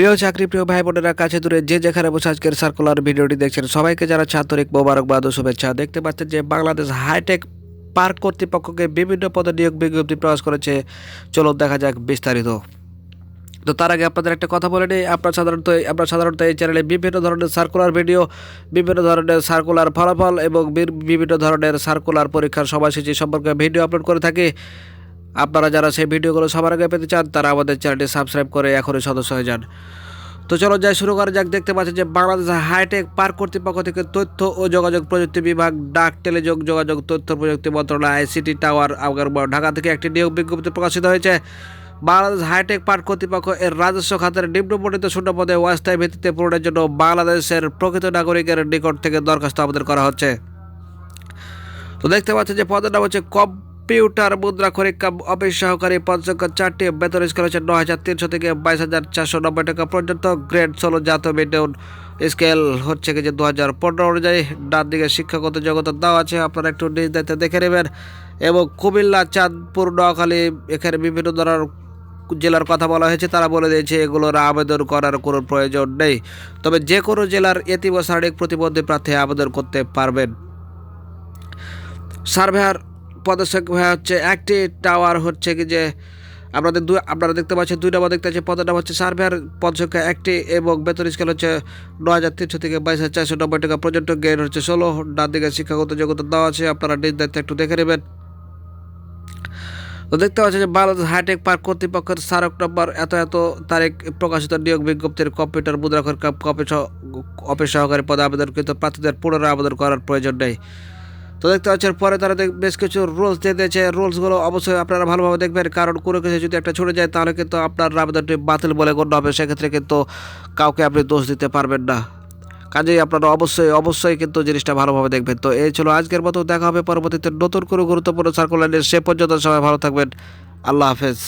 প্রিয় চাকরি, প্রিয় ভাই বোনেরা, কাছে দূরে যে যেখানে বসে আজকের সার্কুলার ভিডিওটি দেখছেন, সবাইকে যারা ছাত্রিক মোবারকবাদ ও শুভেচ্ছা। দেখতে পাচ্ছেন যে বাংলাদেশ হাইটেক পার্ক কর্তৃপক্ষকে বিভিন্ন পদে নিয়োগ বিজ্ঞপ্তি প্রকাশ করেছে। চলুন দেখা যাক বিস্তারিত। তো তার আগে আপনাদের একটা কথা বলে নিই, আপনার সাধারণত আপনার সাধারণত এই চ্যানেলে বিভিন্ন ধরনের সার্কুলার ভিডিও বিভিন্ন ধরনের সার্কুলার ফলাফল এবং বিভিন্ন ধরনের সার্কুলার পরীক্ষার সময়সূচি সম্পর্কে ভিডিও আপলোড করে থাকি। আপনারা যারা সেই ভিডিওগুলো সবার আগে পেতে চান, তারা আমাদের চ্যানেলটি সাবস্ক্রাইব করে এখনই সদস্য হয়ে যান। তো চলো যাই শুরু করা যাক। দেখতে পাচ্ছেন যে বাংলাদেশ হাইটেক পার্ক কর্তৃপক্ষ থেকে তথ্য ও যোগাযোগ প্রযুক্তি বিভাগ, ডাক, টেলিযোগ, যোগাযোগ, তথ্য প্রযুক্তি মন্ত্রণালয়, আইসিটি টাওয়ার আগারবাগ ঢাকা থেকে একটি নিয়োগ বিজ্ঞপ্তি প্রকাশিত হয়েছে। বাংলাদেশ হাইটেক পার্ক কর্তৃপক্ষ এর রাজস্ব খাতের নিম্নবর্ণিত শূন্য পদে অস্থায়ী ভিত্তিতে পূরণের জন্য বাংলাদেশের প্রকৃত নাগরিকের নিকট থেকে দরখাস্ত আবেদন করা হচ্ছে। তো দেখতে পাচ্ছেন যে পদের নাম হচ্ছে কম্পিউটার মুদ্রা খরিকা অফিস সহকারী সংখ্যা চারটি বেতন স্কেল হচ্ছে নয় হাজার তিনশো থেকে বাইশ হাজার চারশো নব্বই টাকা পর্যন্ত। গ্রেড ষোলো জাতীয় মিডিয়াম স্কেল হচ্ছে কি যে দু হাজার পনেরো অনুযায়ী। ডান দিকে শিক্ষাগত জগতের দেওয়া আছে, আপনারা একটু নিজ দায়িত্বে দেখে নেবেন। এবং কুমিল্লা, চাঁদপুর, নোয়াখালী এখানে বিভিন্ন ধরনের জেলার কথা বলা হয়েছে, তারা বলে দিয়েছে এগুলোর আবেদন করার কোনো প্রয়োজন নেই। তবে যে কোনো জেলার এতিম শারীরিক প্রতিবন্ধী প্রার্থী আবেদন করতে পারবেন। সার্ভেয়ার পদসংখ্যা হচ্ছে একটি টাওয়ার হচ্ছে কি যে আপনাদের দুই আপনারা দেখতে পাচ্ছেন দুই নম্বর দেখতে পাচ্ছেন, পদের নাম হচ্ছে সার্ভেয়ার পদসংখ্যা একটি এবং বেতন স্কেল হচ্ছে নয় হাজার তিনশো থেকে বাইশ হাজার চারশো নব্বই টাকা। পর্যন্ত গেইন হচ্ছে ষোলো, ডান দিকে শিক্ষাগত যোগ্যতা দেওয়া আছে, আপনারা নিজ দায়িত্বে একটু দেখে নেবেন। তো দেখতে পাচ্ছেন যে বাংলাদেশ হাইটেক পার্ক কর্তৃপক্ষের স্মারক নম্বর এত এত তারিখ প্রকাশিত নিয়োগ বিজ্ঞপ্তির কম্পিউটার মুদ্রাক্ষর কপি অফিস সহকারী পদে আবেদনকৃত প্রার্থীদের পুনরায় আবেদন করার প্রয়োজন নেই। তো দেখতে পাচ্ছেন, পরে তারা বেশ কিছু রুলস দিয়ে দিয়েছে। রুলসগুলো অবশ্যই আপনারা ভালোভাবে দেখবেন। কারণ কোনো কিছু যদি একটা ছুটে যায়, তাহলে কিন্তু আপনার আবেদনটি বাতিল বলে গণ্য হবে। সেক্ষেত্রে কিন্তু কাউকে আপনি দোষ দিতে পারবেন না। কাজেই আপনারা অবশ্যই অবশ্যই কিন্তু জিনিসটা ভালোভাবে দেখবেন। তো এই ছিল আজকের মতো। দেখা হবে পরবর্তীতে নতুন কোনো গুরুত্বপূর্ণ সার্কুলার নিয়ে সে পর্যন্ত সবাই ভালো থাকবেন। আল্লাহ হাফেজ।